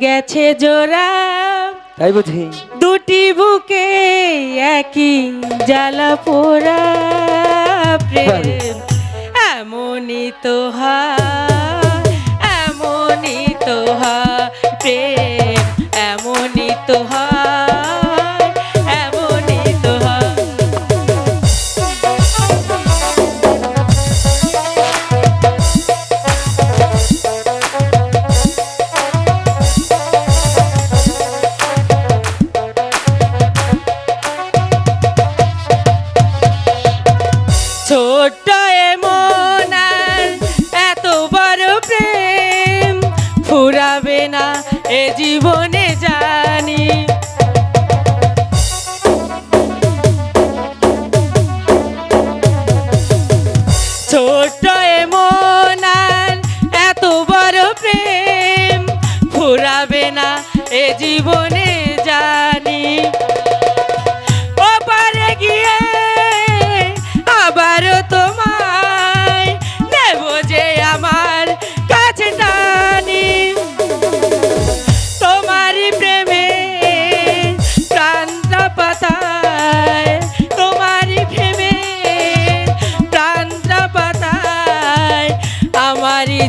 গেছে জোড়া? তাই বুঝি। দুটি বুকে একই জ্বালা পোড়া প্রেম। এমনই তো হা এমনই তো হা প্রেম। এমনই তো হয় ছোট্ট এমন এত বড় প্রেম। ফুরাবে না এ জীবনে জানি। ছোট্ট এমন এত বড় প্রেম। ফুরাবে না এ জীবনে জানি।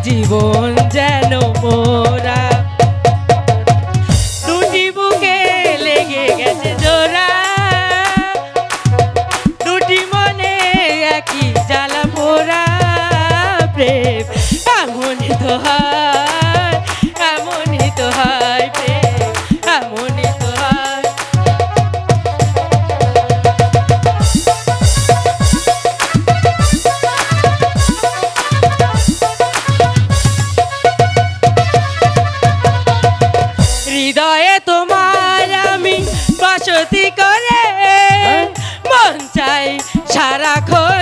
জীবন যেন মোরা। দুটি বুকে লেগে গেছে জোড়া। দুটি মনে একই জ্বালা পোড়া। প্রেম আগুন তো I could.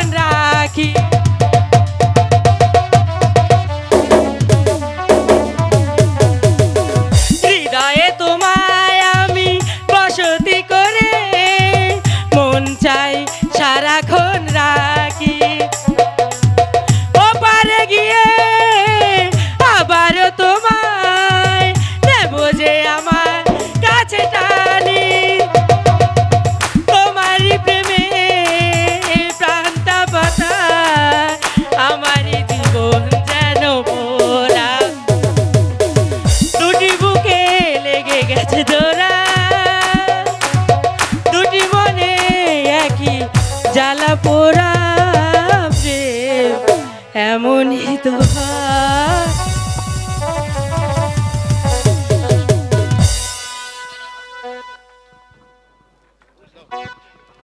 পোড়া প্রেম এমনই তো হয়।